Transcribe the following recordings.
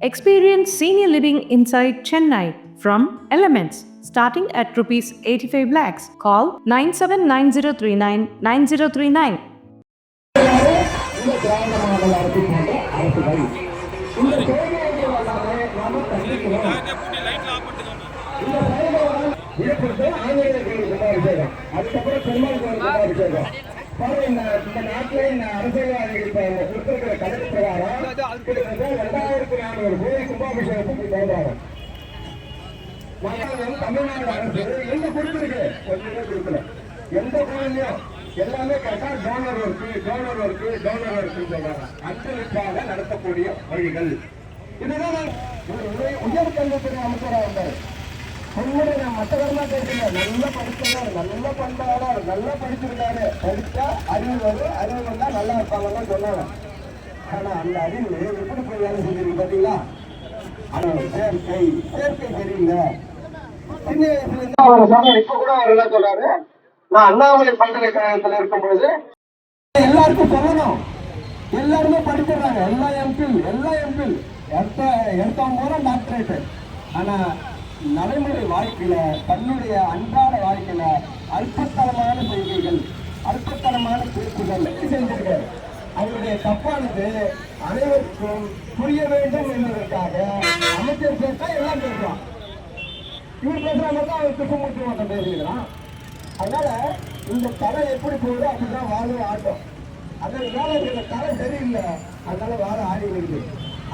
Experience senior living inside Chennai from Elements starting at rupees 85 lakhs. Call 979039 9039. இந்த திராவிட model அரசு போன்ற அரசுகள் இந்த தேவையை எல்லாமே நாம கண்டிக்கிறோம் இந்த செயல்பாடு விழுப்புரத்து ஆஞ்சநேயர் கோயில் கும்பாபிஷேகம் அதுக்கப்புறம் பெருமாள் கோயில் கும்பாபிஷேகம் பாருங்க இந்த இந்த நாட்டிலே இந்த அரசியல்வாதிகள் இப்ப இந்த கொடுத்திருக்கிற கணக்கு பிரகாரம் ரெண்டாயிரத்தி நானூறு போடுறாங்க நாங்கள் தமிழ்நாடு அரசு எந்த கொடுத்திருக்கு? கொஞ்சமே கொடுக்கல. எந்த கோயிலையும் எல்லாமே கரெக்டா donor work donor work donor work சொல்றாங்க. அஞ்சலுக்காக நடத்தக்கூடிய வழிகள் இதுதான் நான் ஒரு உய- உயர்கல்வித்துறை அமைச்சராக இருந்தார். உண்மையை நான் மற்றவர்களா பேசல நல்லா படிச்சவர் நல்ல பண்பாளர் நல்லா படிச்சிருக்காரு. படிச்சா அறிவு வரும் அறிவு வந்தா நல்லா இருப்பாங்கன்னு சொன்னாங்க. ஆனா அந்த அறிவு எப்படி போய் வேலை செஞ்சிருக்கு பாத்தீங்களா? ஆனா சேர்க்கை சேர்க்கை சரியில்லை சின்ன வயசுல இருந்து அவர் சொன்னார் இப்ப கூட அவர் என்ன சொல்றாரு? நான் அண்ணாமலை பல்கலைக்கழகத்துல இருக்கும் பொழுது எல்லாருக்கும் சொல்லணும். எல்லாருமே படிச்சிடுறாங்க. எல்லா எம்பில் எல்லா எம்பில் எடுத்த எடுத்தவங்க பூரா டாக்டரேட் ஆனா நடைமுறை வாழ்க்கையில தன்னுடைய அன்றாட வாழ்க்கையில அற்பத்தனமான செய்திகள் அற்பத்தனமான குறிப்புகள் செஞ்சிருக்காரு. அவருடைய தப்பானது அனைவருக்கும் புரிய வேண்டும் என்பதற்காக அமைச்சர் பேசா எல்லாம் பேசுறான் இவர் பேசுற மாதிரி தான் அவர் கிருஷ்ணமூர்த்தி மட்டும் பேசுகிறான் அதனால இந்த தலை எப்படி போகுது அப்படிதான் வாழும் ஆட்டம். அதனால இந்த தலை சரியில்லை. அதனால வாழ ஆடி வருது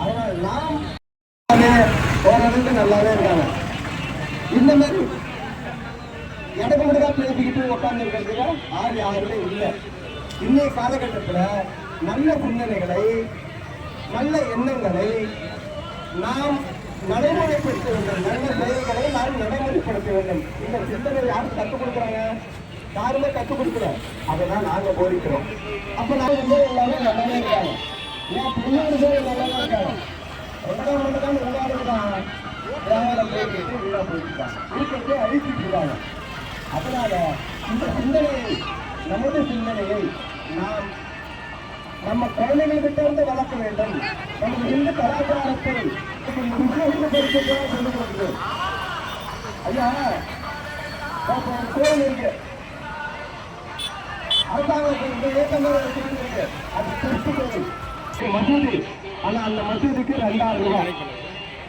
அதனால நாம் ஓரளவுக்கு நல்லாவே இருக்காங்க. இந்த மாதிரி எனக்கு மட்டும் பேசிக்கிட்டு உட்கார்ந்து இருக்கிறதுல ஆறு யாருமே இல்லை. இன்னைய காலகட்டத்தில் நல்ல சிந்தனைகளை நல்ல எண்ணங்களை நாம் நடைமுறைப்படுத்த வேண்டும். நல்ல செயல்களை நாம் நடைமுறைப்படுத்த வேண்டும். இந்த சிந்தனை யாரும் கற்றுக் கொடுக்குறாங்க யாருமே கற்றுக் கொடுக்கல. அதை தான் நாங்கள் போதிக்கிறோம். அப்போ நாங்கள் வந்து எல்லாமே நல்லாவே இருக்காங்க ஏன் பின்னாடி எல்லாமே இருக்காங்க ரெண்டாம் மட்டும் தான் நல்லா இருக்காங்க வியாபாரம் போயிட்டு வீணா போயிட்டு இருக்கிறதே அழிச்சிட்டு இருக்காங்க அதனால இந்த சிந்தனையை நமது சிந்தனையை நாம் நம்ம குழந்தைகள்கிட்ட இருந்து வளர்க்க வேண்டும் நமது இந்து கலாச்சாரத்தை விசேஷப்படுத்த சொல்லிக் கொடுக்குது ஐயா இப்ப ஒரு கோயில் இருக்கு அரசாங்கத்துக்கு இந்த இயக்கங்கள் இருக்கு அது கிறிஸ்து கோயில் மசூதி ஆனா அந்த மசூதிக்கு ரெண்டாயிரம் ரூபாய்.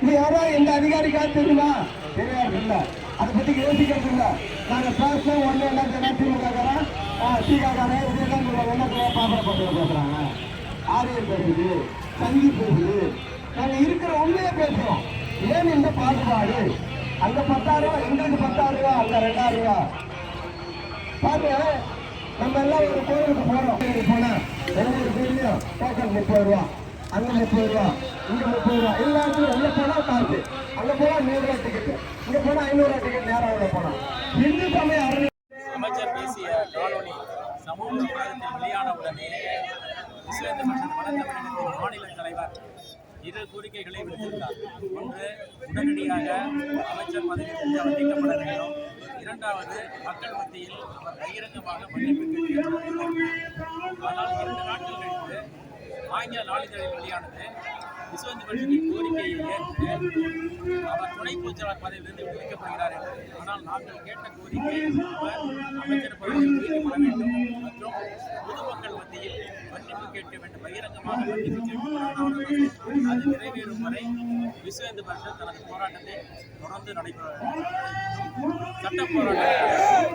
இது யாராவது எந்த அதிகாரிக்காவது தெரியுமா தெரியாது அதை பத்தி யோசிக்கிறது இல்ல. நாங்க பேசணும் ஒண்ணு என்ன சொன்னா திமுக காரன் திமுக என்ன பாப்பட பத்திர பேசுறாங்க? ஆரியர் பேசுது சங்கி பேசுது. நாங்க இருக்கிற உண்மையை பேசுறோம். ஏன் இந்த பாகுபாடு? அந்த பத்தாயிரம் ரூபாய் எங்களுக்கு பத்தாயிரம் ரூபா அந்த ரெண்டாயிரம் ரூபா. பாருங்க நம்ம எல்லாம் ஒரு கோயிலுக்கு போறோம். கோயிலுக்கு போனா ஒவ்வொரு கோயிலையும் டோக்கன் முப்பது ரூபா. அங்க முப்பது ரூபா இங்க முப்பது ரூபா எல்லா இடத்துலயும் உள்ள போனா காசு. அங்க போனா நூறு ரூபா டிக்கெட் இங்க போனா ஐநூறு ரூபா டிக்கெட் நேரம் உள்ள போனா? இந்து சமய அரணி அமைச்சர் பேசிய காணொளி சமூக ஊடகத்தில் வெளியான உடனே விஸ்வேந்த மன்றம் வடதமிழகத்தின் மாநில தலைவர் இரு கோரிக்கைகளை விடுத்திருந்தார். ஒன்று உடனடியாக அமைச்சர் பதவியிலிருந்து அவர் நீக்கப்பட வேண்டும். இரண்டாவது மக்கள் மத்தியில் அவர் பகிரங்கமாக மன்னிப்பு ஆனால் இரண்டு நாட்கள் கழித்து ஆங்கில நாளிதழில் வெளியானது. விஸ்வந்த் பட்சத்தின் கோரிக்கையை ஏற்று அவர் துணை பொதுச்செயலாளர் பதவியிலிருந்து விடுவிக்கப்படுகிறார் என்று. ஆனால் நாங்கள் கேட்ட கோரிக்கை அவர் அமைச்சர் பதவியில் விடுவிக்கப்பட வேண்டும். மற்றும் பொதுமக்கள் மத்தியில் மன்னிப்பு கேட்க வேண்டும். பகிரங்கமாக மன்னிப்பு கேட்கப்பட அது நிறைவேறும் வரை விஸ்வேந்து பரிஷத் தனது போராட்டத்தை தொடர்ந்து நடைபெற சட்ட போராட்டம்.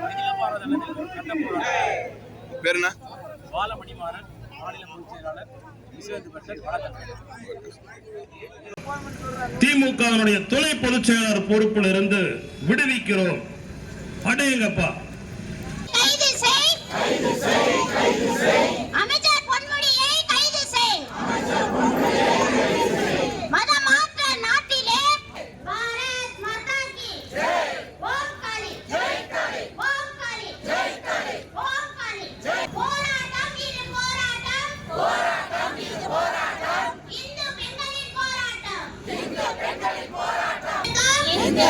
அகில பாரத அளவில் சட்ட போராட்டம். பேர் என்ன? பாலமணிமாறன் மாநில பொதுச் செயலாளர். திமுகவினுடைய துணை பொதுச் செயலாளர் பொறுப்பில் இருந்து விடுவிக்கிறோம். அடேங்கப்பா கைது செய் அமைச்சர் பொன்முடியை கைது செய் மதமாற்ற நாட்டிலே பாரத் மாதா கி ஓம் காளி ஓம் காளி ஓம் காளி போராட்டம் இது போராட்டம் இந்து பெண்களின் போராட்டம் இந்து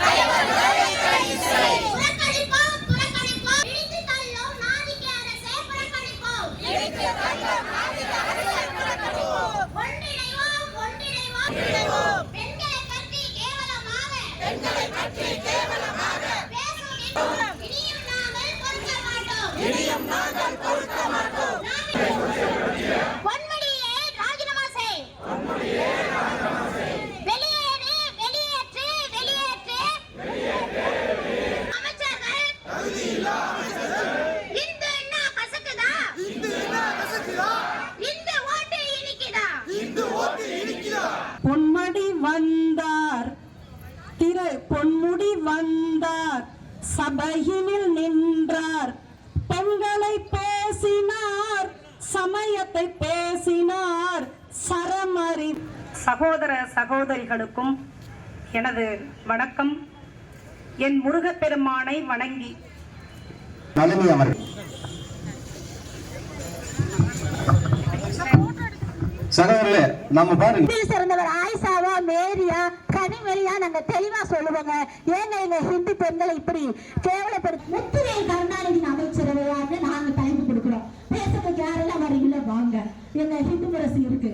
கைவர்களை கைது செய் புறக்கணிப்போம் புறக்கணிப்போம் இடித்து தள்ளும் நாதிக்க அரசை புறக்கணிப்போம் சபையினில் நின்றார் பெண்களை பேசினார் சமயத்தை பேசினார். சரமறி சகோதர சகோதரிகளுக்கும் எனது வணக்கம். என் முருகப்பெருமானை வணங்கி. நளினி அவர்கள். சகோதரர்களே நம்ம பாருங்க. சிறந்தவர் ஆயிஷாவா மேரியா கனிமொழியா நாங்க தெளிவா சொல்லுவோங்க. ஏங்க எங்க ஹிந்தி பெண்களை இப்படி கேவலப்படுத்தி முத்துவேல் கருணாநிதி அமைச்சரவையான்னு நாங்க பேசுறதுக்கு யாரெல்லாம் வரீங்களோ வாங்க. எங்க ஹிந்து முரசு இருக்கு.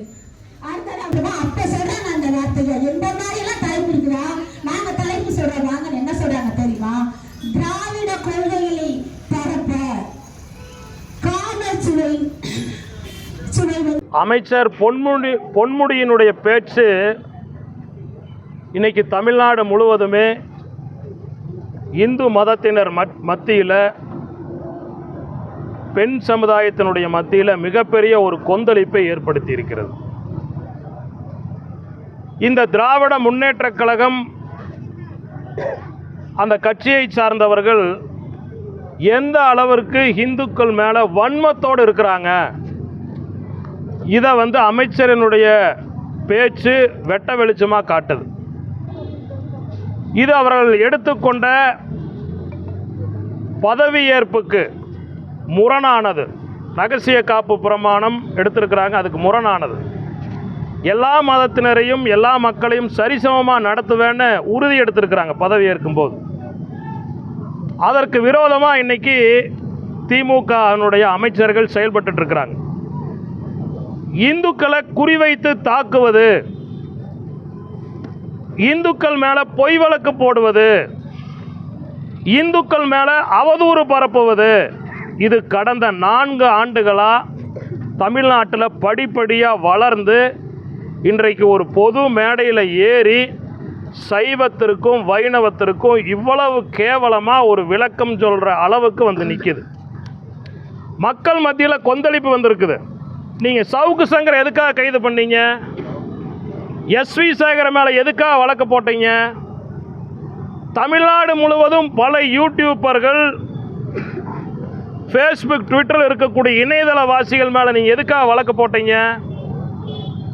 அடுத்தது அப்ப சொல்றாங்க அந்த வார்த்தையை எந்த மாதிரி எல்லாம் தலைப்பு இருக்குதா? நாங்க தலைப்பு சொல்றோம். வாங்க என்ன சொல்றாங்க தெரியுமா? திராவிட கொள்கைகளை தரப்ப காதல் சுவை அமைச்சர் பொன்முடி பொன்முடியினுடைய பேச்சு இன்னைக்கு தமிழ்நாடு முழுவதுமே இந்து மதத்தினர் மத்தியில் பெண் சமுதாயத்தினுடைய மத்தியில் மிகப்பெரிய ஒரு கொந்தளிப்பை ஏற்படுத்தி இருக்கிறது இந்த திராவிட முன்னேற்றக் கழகம் அந்த கட்சியை சார்ந்தவர்கள் எந்த அளவிற்கு இந்துக்கள் மேலே வன்மத்தோடு இருக்கிறாங்க இதை வந்து அமைச்சரினுடைய பேச்சு வெட்ட வெளிச்சமாக காட்டுது. இது அவர்கள் எடுத்துக்கொண்ட பதவியேற்புக்கு முரணானது. ரகசிய காப்பு பிரமாணம் எடுத்திருக்கிறாங்க அதுக்கு முரணானது. எல்லா மதத்தினரையும் எல்லா மக்களையும் சரிசமமாக நடத்துவேன்னு உறுதி எடுத்திருக்கிறாங்க பதவி போது அதற்கு விரோதமாக இன்னைக்கு திமுகவினுடைய அமைச்சர்கள் செயல்பட்டு இருக்கிறாங்க இந்துக்களை குறிவைத்து தாக்குவது இந்துக்கள் மேலே பொய் வழக்கு போடுவது இந்துக்கள் மேலே அவதூறு பரப்புவது இது கடந்த நான்கு ஆண்டுகளாக தமிழ்நாட்டில் படிப்படியாக வளர்ந்து இன்றைக்கு ஒரு பொது மேடையில் ஏறி சைவத்திற்கும் வைணவத்திற்கும் இவ்வளவு கேவலமாக ஒரு விளக்கம் சொல்கிற அளவுக்கு வந்து நிற்கிது மக்கள் மத்தியில் கொந்தளிப்பு வந்திருக்குது. நீங்கள் சவுக்கு சங்கர் எதுக்காக கைது பண்ணீங்க? எஸ்வி சேகர் மேலே எதுக்காக வழக்கு போட்டீங்க? தமிழ்நாடு முழுவதும் பல யூடியூப்பர்கள் ஃபேஸ்புக் ட்விட்டரில் இருக்கக்கூடிய இணையதள வாசிகள் மேலே நீங்கள் எதுக்காக வழக்கு போட்டீங்க?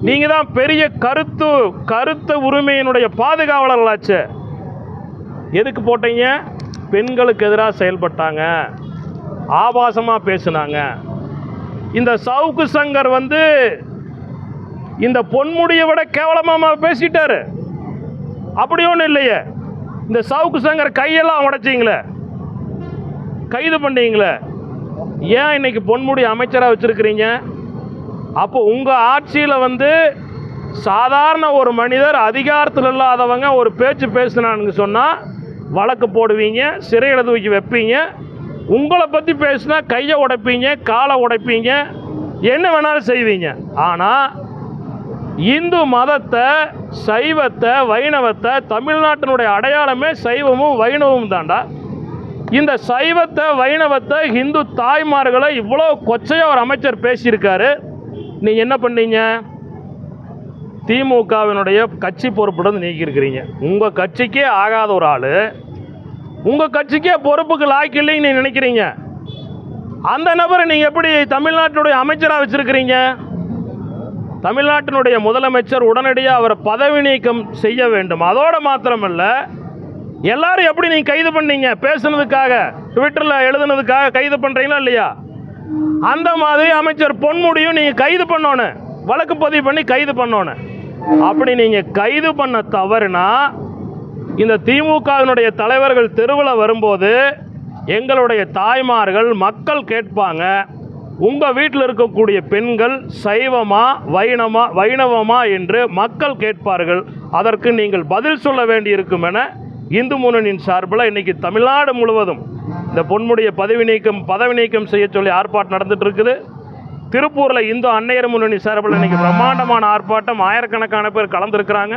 நீங்கள் தான் பெரிய கருத்து கருத்து உரிமையினுடைய பாதுகாவலர்களாச்சு. எதுக்கு போட்டீங்க? பெண்களுக்கு எதிராக செயல்பட்டாங்க. ஆபாசமாக பேசுனாங்க. இந்த சவுக்கு சங்கர் வந்து இந்த பொன்முடியை விட கேவலமாக பேசிட்டாரு. அப்படி ஒன்றும் இல்லையே. இந்த சவுக்கு சங்கர் கையெல்லாம் உடைச்சிங்களே. கைது பண்ணீங்களே. ஏன் இன்னைக்கு பொன்முடி அமைச்சராக வச்சுருக்கிறீங்க? அப்போ உங்கள் ஆட்சியில் வந்து சாதாரண ஒரு மனிதர் அதிகாரத்தில் இல்லாதவங்க ஒரு பேச்சு பேசுனான்னு சொன்னால் வழக்கு போடுவீங்க சிறையில் தூக்கி வைப்பீங்க. உங்களை பற்றி பேசுனா கையை உடைப்பீங்க காலை உடைப்பீங்க என்ன வேணாலும் செய்வீங்க. ஆனால் இந்து மதத்தை சைவத்தை வைணவத்தை தமிழ்நாட்டினுடைய அடையாளமே சைவமும் வைணவமும் தாண்டா இந்த சைவத்தை வைணவத்தை இந்து தாய்மார்களை இவ்வளோ கொச்சையாக ஒரு அமைச்சர் பேசியிருக்காரு. நீங்கள் என்ன பண்ணீங்க? திமுகவினுடைய கட்சி பொறுப்புடன் நீக்கியிருக்கிறீங்க. உங்கள் கட்சிக்கே ஆகாத ஒரு ஆள். உங்கள் கட்சிக்கே பொறுப்புக்கு லாய்க்கு இல்லைன்னு நினைக்கிறீங்க. அந்த நபரை நீங்கள் எப்படி தமிழ்நாட்டினுடைய அமைச்சராக வச்சுருக்கிறீங்க? தமிழ்நாட்டினுடைய முதலமைச்சர் உடனடியாக அவரை பதவி நீக்கம் செய்ய வேண்டும். அதோடு மாத்திரமல்ல எல்லாரும் எப்படி நீங்கள் கைது பண்ணீங்க? பேசுனதுக்காக ட்விட்டரில் எழுதுனதுக்காக கைது பண்ணுறீங்களா இல்லையா? அந்த மாதிரி அமைச்சர் பொன்முடியும் நீங்கள் கைது பண்ணோன்னு வழக்கு பதிவு பண்ணி கைது பண்ணோன்னு. அப்படி நீங்கள் கைது பண்ண தவறுனா இந்த திமுகவினுடைய தலைவர்கள் தெருவில் வரும்போது எங்களுடைய தாய்மார்கள் மக்கள் கேட்பாங்க உங்கள் வீட்டில் இருக்கக்கூடிய பெண்கள் சைவமா வைணமா வைணவமா என்று மக்கள் கேட்பார்கள். அதற்கு நீங்கள் பதில் சொல்ல வேண்டியிருக்கும் என இந்து முன்னணியின் சார்பில் இன்னைக்கு தமிழ்நாடு முழுவதும் இந்த பொன்முடிய பதவி நீக்கம் பதவி நீக்கம் செய்ய சொல்லி ஆர்ப்பாட்டம் நடந்துட்டு இருக்குது. திருப்பூரில் இந்து அன்னையர் முன்னணி சார்பில் இன்னைக்கு பிரம்மாண்டமான ஆர்ப்பாட்டம். ஆயிரக்கணக்கான பேர் கலந்துருக்கிறாங்க.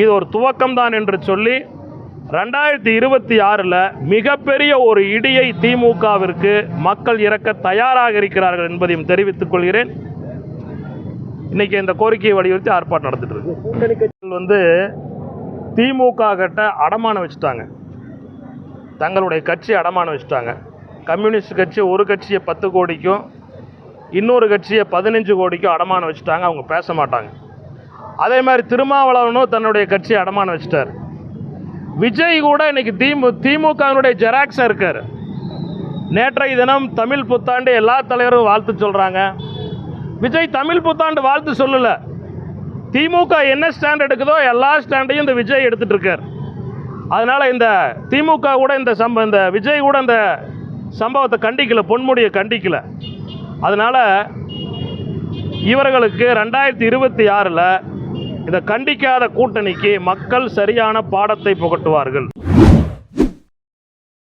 இது ஒரு துவக்கம் தான் என்று சொல்லி ரெண்டாயிரத்தி இருபத்தி ஆறில் மிகப்பெரிய ஒரு இடியை திமுகவிற்கு மக்கள் இறக்க தயாராக இருக்கிறார்கள் என்பதையும் தெரிவித்துக் கொள்கிறேன். இன்னைக்கு இந்த கோரிக்கையை வலியுறுத்தி ஆர்ப்பாட்டம் நடந்துட்டு இருக்கு. வந்து திமுக கிட்ட அடமானம் வச்சுட்டாங்க. தங்களுடைய கட்சி அடமானம் வச்சுட்டாங்க. கம்யூனிஸ்ட் கட்சி ஒரு கட்சியை பத்து கோடிக்கும் இன்னொரு கட்சியை பதினஞ்சு கோடிக்கும் அடமானம் வச்சுட்டாங்க. அவங்க பேச மாட்டாங்க. அதே மாதிரி திருமாவளவனும் தன்னுடைய கட்சியை அடமானம் வச்சுட்டார். விஜய் கூட இன்னைக்கு திமு திமுகவினுடைய ஜெராக்ஸாக இருக்கார். நேற்றைய தினம் தமிழ் புத்தாண்டு எல்லா தலைவரும் வாழ்த்து சொல்கிறாங்க விஜய் தமிழ் புத்தாண்டு வாழ்த்து சொல்லலை. திமுக என்ன ஸ்டாண்ட் எடுக்குதோ எல்லா ஸ்டாண்டையும் இந்த விஜய் எடுத்துட்டு இருக்கார். அதனால் இந்த திமுக கூட இந்த சம்ப இந்த விஜய் கூட இந்த சம்பவத்தை கண்டிக்கல பொன்முடியை கண்டிக்கல. அதனால் இவர்களுக்கு ரெண்டாயிரத்தி இருபத்தி ஆறில் இதை கண்டிக்காத கூட்டணிக்கு மக்கள் சரியான பாடத்தை புகட்டுவார்கள்.